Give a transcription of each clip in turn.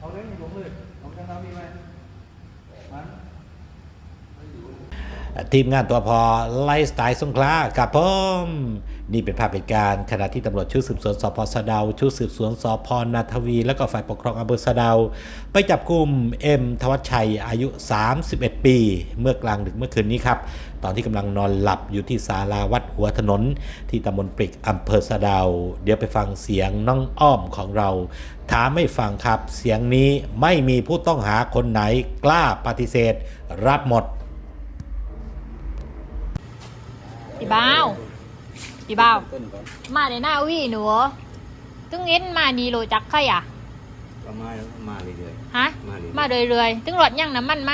เอาเล่นหลวงเลยขอาจังน้ามีไหมมัน ทีมงานตัวพอไลฟ์สไตล์สงขลากับผมนี่เป็นภาพเหตุการณ์ขณะที่ตำรวจชุดสืบสวนสพสะเดา ชุดสืบสวนสพนาทวี และก็ฝ่ายปกครองอำเภอสะเดา ไปจับกลุ่มเอ็มทวัชชัยอายุ 31 ปี เมื่อกลางดึกเมื่อคืนนี้ครับ ตอนที่กำลังนอนหลับอยู่ที่ศาลาวัดหัวถนน ที่ตำบลปริกอำเภอสะเดา เดี๋ยวไปฟังเสียงน้องอ้อมของเรา ถามไม่ฟังครับ เสียงนี้ไม่มีผู้ต้องหาคนไหนกล้าปฏิเสธ รับหมด พี่บ้าวพี่บ้าวมาในหน้าวี่หนูตึงเอ็นมานีโลจักใครอะก็มามาเรื่อยฮะมาเรื่อยๆมาเรื่อยๆตึงรถยังน้ำมันไห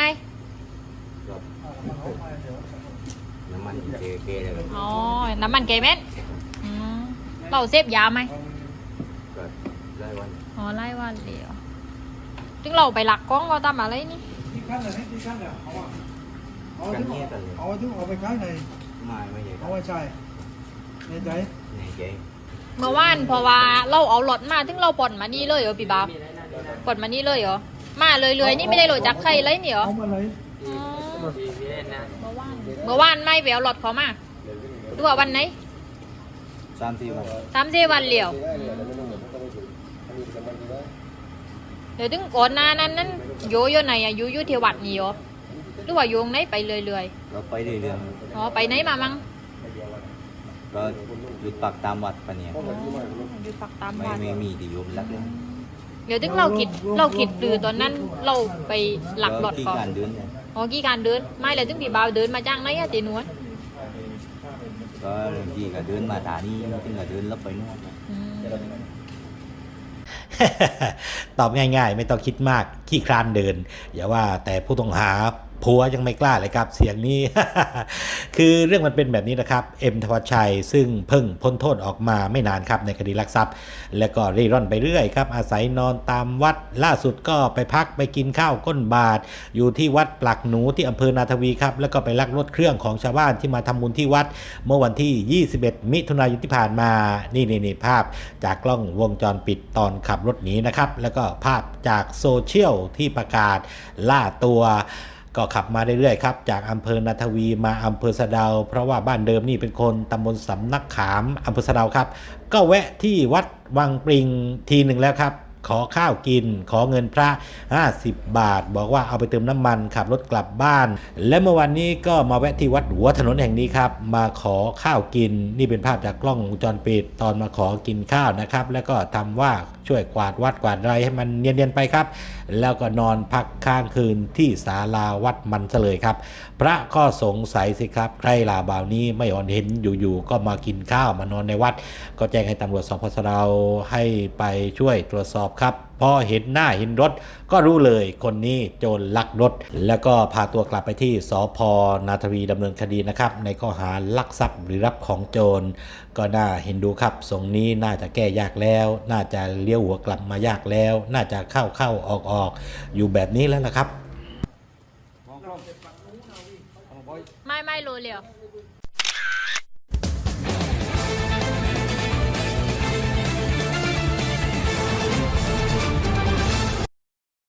มๆก็น้ำมันเกเกเลยแบบอ๋อน้ำมันเกเม็ดอืมเราเสพยาไหมก็ได้วันอ๋อไล่วันเดียวตึงเราไปหลักกล้องเราทำอะไรนี่ที่ขั้นเลยที่ขั้นเลยเอาอะเอากันถึงเนี้ยกันเลยเอาถึงเอาไปขายในมาไม่ใช่เอาไว้ใช่ในใจในใจเมื่อวานเพราะว่าเราเอารถมาตึงเราปลดมานี่เลยเหรอพี่บ้าวปลดมานี่เลยเหรอมาเลยเลยๆนี่ไม่ได้โหลดจักใครเลยนี่เหรอเอามาเลยอ๋อเมื่อวานเมื่อวานไม่ไปเอารถเขามาดูว่าวันไหนสามสี่วันสามสี่วันเหลียวเดี๋ยวถึงก่อนหน้านั้นนั้นโยโยไหนอะอยู่อยู่ที่วัดนี่เหรอ หรือว่าโยงไหนไปเรื่อยเราไปเรื่อยๆอ๋อไปไหนมามั่งๆก็หยุดปักตามวัดปะเนี่ย อ๋ออยู่ปักตามไม่วัดไม่มีที่โยมรักเลยเดี๋ยวถึงเราคิดเราคิดหรือตอนนั้นเราไปหลักรถที่ก่อนการเดินเนี่ยอ๋อกี่การเดินไม่เลยถึงพี่บ่าวเดินมาจ้างไหนอะตีนวลก็ที่ก็เดินมาฐานีที่ก็เดินแล้วไปนู่น อืม ตอบง่ายๆ ไม่ต้องคิดมากขี้คร้านเดิน อย่าว่าแต่ผู้ต้องหา ผัวยังไม่กล้าเลยครับเสียงนี้ คือเรื่องมันเป็นแบบนี้นะครับ เอ็มทวัชชัยซึ่งเพิ่งพ้นโทษออกมาไม่นานครับในคดีลักทรัพย์ และก็เร่ร่อนไปเรื่อยครับ อาศัยนอนตามวัดล่าสุดก็ไปพักไปกินข้าวก้นบาท อยู่ที่วัดปลักหนูที่อำเภอนาทวีครับ แล้วก็ไปลักรถเครื่องของชาวบ้านที่มาทำบุญที่วัด เมื่อวันที่ 21 มิถุนายนที่ผ่านมา นี่นี่นี่ภาพจากกล้องวงจรปิดตอนขับรถหนีนะครับ แล้วก็ภาพจากโซเชียลที่ประกาศล่าตัว ก็ขับมาเรื่อยๆครับจากอำเภอนาทวีมาอำเภอสะเดา เพราะว่าบ้านเดิมนี่เป็นคนตำบลสำนักขามอำเภอสะเดาครับ ก็แวะที่วัดวังปริงทีหนึ่งแล้วครับ ขอข้าวกิน ขอเงินพระ 50 บาท บอกว่าเอาไปเติมน้ำมันขับรถกลับบ้าน และเมื่อวันนี้ก็มาแวะที่วัดหัวถนนแห่งนี้ครับ มาขอข้าวกิน นี่เป็นภาพจากกล้องวงจรปิดตอนมาขอกินข้าวนะครับ แล้วก็ทำว่าช่วยกวาดวัดกวาดไรให้มันเนียนๆไปครับ แล้วก็นอนพักค้างคืนที่ศาลาวัดมันเสลยครับ พระก็สงสัยสิครับ ใครลาบ่าวนี้ไม่อ่อนเห็นอยู่ๆก็มากินข้าวมานอนในวัด ก็แจ้งให้ตำรวจสพสะเดาให้ไปช่วยตรวจสอบครับ พอเห็นหน้าเห็นรถ ก็รู้เลยคนนี้โจรลักรถ แล้วก็พาตัวกลับไปที่สพนาทวีดำเนินคดีนะครับ ในข้อหาลักทรัพย์หรือรับของโจร ก็น่าเห็นดูครับทรงนี้น่าจะแก้ยากแล้ว น่าจะเลี้ยวหัวกลับมายากแล้ว น่าจะเข้าเข้าออกออกอยู่แบบนี้แล้วนะครับ ไม่ไม่รู้เลยว